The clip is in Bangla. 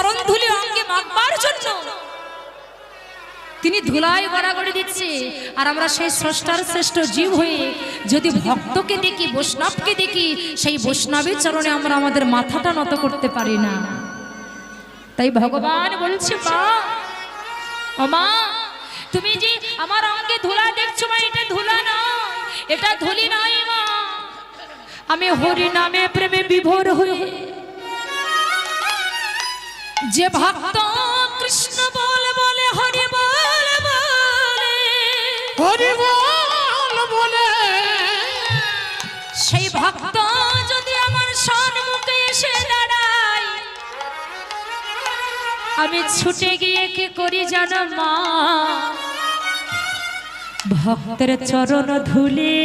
চরণ ধুলি অঙ্গে মাখবার জন্য। তিনি ধুলাই গড়াগড়ি দিচ্ছে। আর আমরা সেই স্রষ্টার শ্রেষ্ঠ জীব হয়ে যদি ভক্তকে দেখি, বৈষ্ণবকে দেখি, সেই বৈষ্ণবের চরণে আমরা আমাদের মাথাটা নত করতে পারি না। তাই ভগবান বলছে, মা, ও মা, তুমি যে আমার অঙ্গে ধুলা দেখছ মা, এটা ধুলা না এটা ধুলি নয় মা। আমি হরি নামে প্রেমে বিভোর হয়ে যে ভক্ত কৃষ্ণ বল বলে হরি বল বলে হরি বল বলে। সেই ভক্ত যদি আমার সম্মুখে এসে দাঁড়ায় আমি ছুটে গিয়ে কি করি জানো মা? ভক্তের চরণ ধুলে